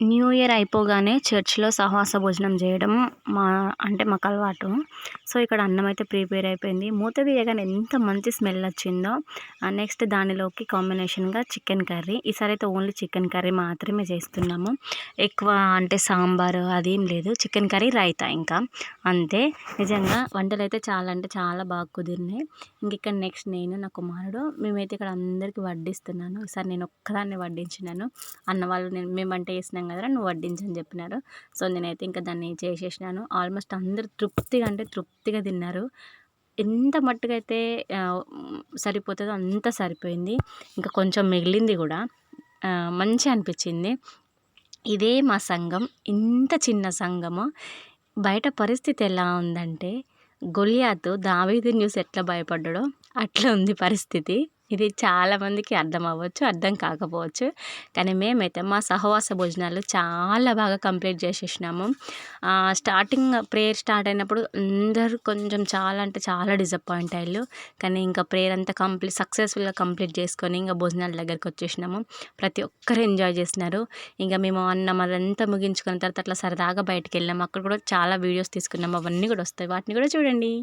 New year అయిపోగానే చర్చ్లో సహవాస భోజనం చేయడం మా అంటే మాకు అలవాటు సో ఇక్కడ అన్నం అయితే ప్రిపేర్ అయిపోయింది. మూత తీయగానే ఎంత మంచి స్మెల్ వచ్చిందో నెక్స్ట్ దానిలోకి కాంబినేషన్గా చికెన్ కర్రీ. ఈసారి అయితే ఓన్లీ చికెన్ కర్రీ మాత్రమే చేస్తున్నాము. ఎక్కువ అంటే సాంబారు అదేం లేదు. చికెన్ కర్రీ రైతా ఇంకా. అంతే. నిజంగా వంటలు అయితే చాలా అంటే చాలా బాగా కుదిరినాయి. ఇంక ఇక్కడ నెక్స్ట్ నేను నా కుమారుడు మేమైతే ఇక్కడ అందరికీ వడ్డిస్తున్నాను. ఈసారి నేను ఒక్కదాన్ని వడ్డించినాను. అన్న వాళ్ళు నేను మేము వంట చేసినాం కదరా నువ్వు వడ్డించని చెప్పినారు. సో నేనైతే ఇంకా దాన్ని చేసేసినాను. ఆల్మోస్ట్ అందరు తృప్తిగా అంటే తృప్తిగా తిన్నారు. ఎంత మట్టుకైతే సరిపోతుందో అంత సరిపోయింది. ఇంకా కొంచెం మిగిలింది కూడా. మంచిగా అనిపించింది. ఇదే మా సంఘం. ఇంత చిన్న సంఘము. బయట పరిస్థితి ఎలా ఉందంటే గొలియాతు దావీదు న్యూస్ ఎట్లా భయపడ్డాడో అట్లా ఉంది పరిస్థితి. ఇది చాలామందికి అర్థం అవ్వచ్చు అర్థం కాకపోవచ్చు. కానీ మేమైతే మా సహవాస భోజనాలు చాలా బాగా కంప్లీట్ చేసేసినాము. స్టార్టింగ్ ప్రేయర్ స్టార్ట్ అయినప్పుడు అందరూ కొంచెం చాలా అంటే చాలా డిసప్పాయింట్ అయ్యారు. కానీ ఇంకా ప్రేయర్ అంతా కంప్లీట్ సక్సెస్ఫుల్గా కంప్లీట్ చేసుకొని ఇంకా భోజనాల దగ్గరికి వచ్చేసినాము. ప్రతి ఒక్కరు ఎంజాయ్ చేసినారు. ఇంకా మేము అన్నం అదంతా ముగించుకున్న తర్వాత అట్లా సరదాగా బయటకు వెళ్ళాము. అక్కడ కూడా చాలా వీడియోస్ తీసుకున్నాము. అవన్నీ కూడా వస్తాయి. వాటిని కూడా చూడండి.